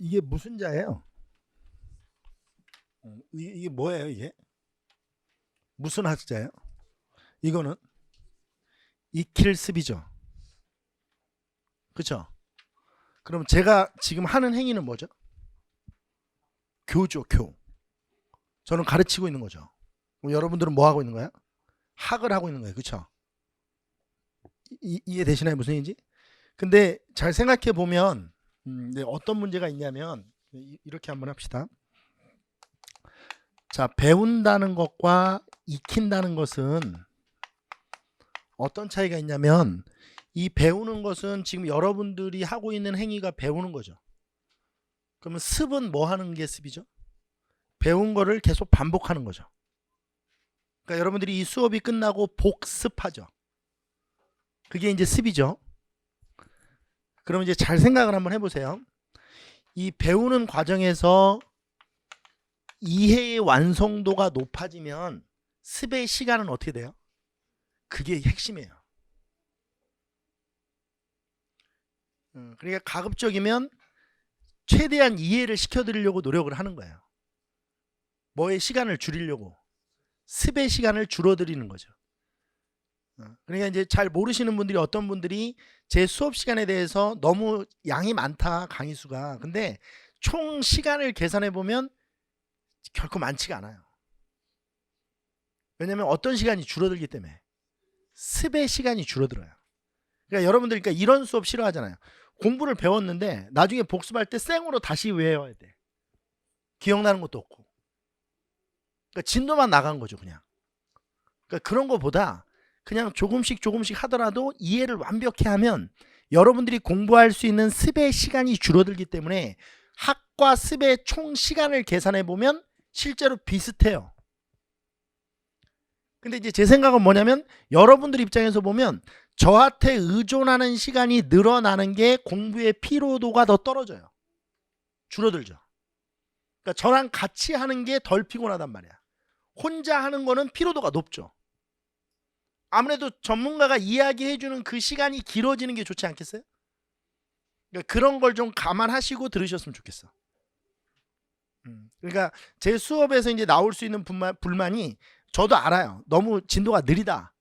이게 무슨 자예요? 어, 이- 이게 뭐예요 이게? 무슨 학자예요? 이거는 이킬습이죠. 그렇죠? 그럼 제가 지금 하는 행위는 뭐죠? 교죠, 교. 저는 가르치고 있는 거죠. 그럼 여러분들은 뭐 하고 있는 거예요? 학을 하고 있는 거예요. 그렇죠? 이, 이해 되시나요 무슨 얘기인지? 근데 잘 생각해 보면 음, 네, 어떤 문제가 있냐면 이- 이렇게 한번 합시다. 자, 배운다는 것과 익힌다는 것은 어떤 차이가 있냐면 이 배우는 것은 지금 여러분들이 하고 있는 행위가 배우는 거죠. 그러면 습은 뭐 하는 게 습이죠? 배운 거를 계속 반복하는 거죠. 그러니까 여러분들이 이 수업이 끝나고 복습하죠. 그게 이제 습이죠. 그럼 이제 잘 생각을 한번 해보세요. 이 배우는 과정에서 이해의 완성도가 높아지면 습의 시간은 어떻게 돼요? 그게 핵심이에요. 음, 그러니까 가급적이면 최대한 이해를 시켜드리려고 노력을 하는 거예요. 뭐의 시간을 줄이려고 습의 시간을 줄어드리는 거죠. 어, 그러니까 이제 잘 모르시는 분들이 어떤 분들이 제 수업 시간에 대해서 너무 양이 많다 강의 수가 근데 총 시간을 계산해 보면 결코 많지가 않아요. 왜냐하면 어떤 시간이 줄어들기 때문에 습의 시간이 줄어들어요. 그러니까 여러분들 그러니까 이런 수업 싫어하잖아요. 공부를 배웠는데 나중에 복습할 때 생으로 다시 외워야 돼. 기억나는 것도 없고. 그러니까 진도만 나간 거죠, 그냥. 그러니까 그런 거보다 그냥 조금씩 조금씩 하더라도 이해를 완벽히 하면 여러분들이 공부할 수 있는 습의 시간이 줄어들기 때문에 학과 습의 총 시간을 계산해 보면 실제로 비슷해요. 근데 이제 제 생각은 뭐냐면 여러분들 입장에서 보면 저한테 의존하는 시간이 늘어나는 게 공부의 피로도가 더 떨어져요. 줄어들죠. 그러니까 저랑 같이 하는 게 덜 피곤하단 말이야. 혼자 하는 거는 피로도가 높죠. 아무래도 전문가가 이야기해주는 그 시간이 길어지는 게 좋지 않겠어요? 그러니까 그런 걸 좀 감안하시고 들으셨으면 좋겠어. 음, 그러니까 제 수업에서 이제 나올 수 있는 불만, 불만이 저도 알아요. 너무 진도가 느리다.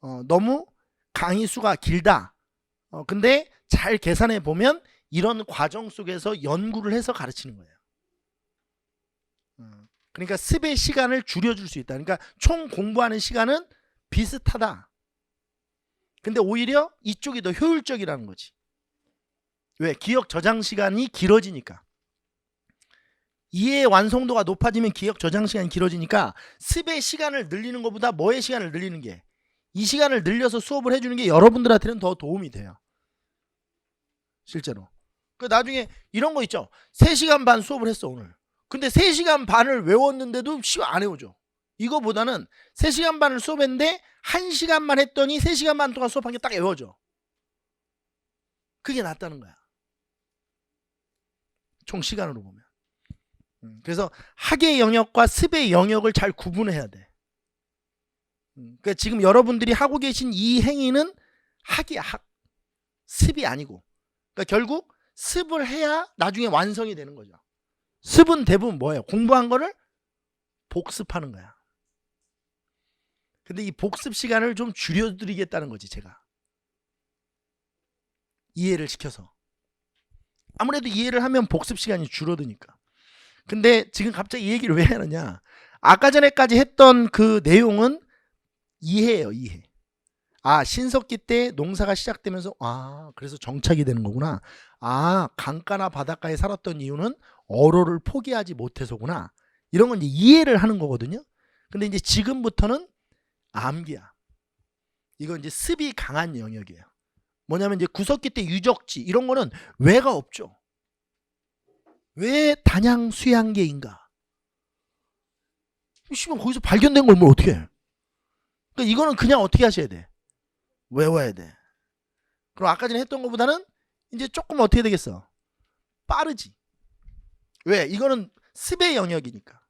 어, 너무 강의 수가 길다. 어, 근데 잘 계산해 보면 이런 과정 속에서 연구를 해서 가르치는 거예요. 음, 그러니까 습의 시간을 줄여줄 수 있다. 그러니까 총 공부하는 시간은 비슷하다. 근데 오히려 이쪽이 더 효율적이라는 거지. 왜? 기억 저장 시간이 길어지니까. 이해의 완성도가 높아지면 기억 저장 시간이 길어지니까 습의 시간을 늘리는 것보다 뭐의 시간을 늘리는 게 이 시간을 늘려서 수업을 해주는 게 여러분들한테는 더 도움이 돼요. 실제로. 그 나중에 이런 거 있죠. 3시간 반 수업을 했어 오늘. 근데 3시간 반을 외웠는데도 씨, 안 외워져. 이거보다는 3시간 반을 수업했는데 1시간만 했더니 3시간 반 동안 수업한 게 딱 외워져. 그게 낫다는 거야. 총 시간으로 보면. 음, 그래서 학의 영역과 습의 영역을 잘 구분해야 돼. 음, 그러니까 지금 여러분들이 하고 계신 이 행위는 학이야, 학. 습이 아니고. 그러니까 결국 습을 해야 나중에 완성이 되는 거죠. 습은 대부분 뭐예요? 공부한 거를 복습하는 거야. 근데 이 복습 시간을 좀 줄여드리겠다는 거지, 제가. 이해를 시켜서. 아무래도 이해를 하면 복습 시간이 줄어드니까. 근데 지금 갑자기 이 얘기를 왜 하느냐? 아까 전에까지 했던 그 내용은 이해예요, 이해. 아, 신석기 때 농사가 시작되면서 아, 그래서 정착이 되는 거구나. 아, 강가나 바닷가에 살았던 이유는 어로를 포기하지 못해서구나. 이런 건 이제 이해를 하는 거거든요. 근데 이제 지금부터는 암기야. 이건 이제 습이 강한 영역이에요. 뭐냐면 이제 구석기 때 유적지 이런 거는 왜가 없죠. 왜 단양 수양계인가? 씨발 거기서 발견된 걸 뭘 어떻게 해? 그러니까 이거는 그냥 어떻게 하셔야 돼? 외워야 돼. 그럼 아까 전에 했던 것보다는 이제 조금 어떻게 되겠어? 빠르지. 왜? 이거는 습의 영역이니까.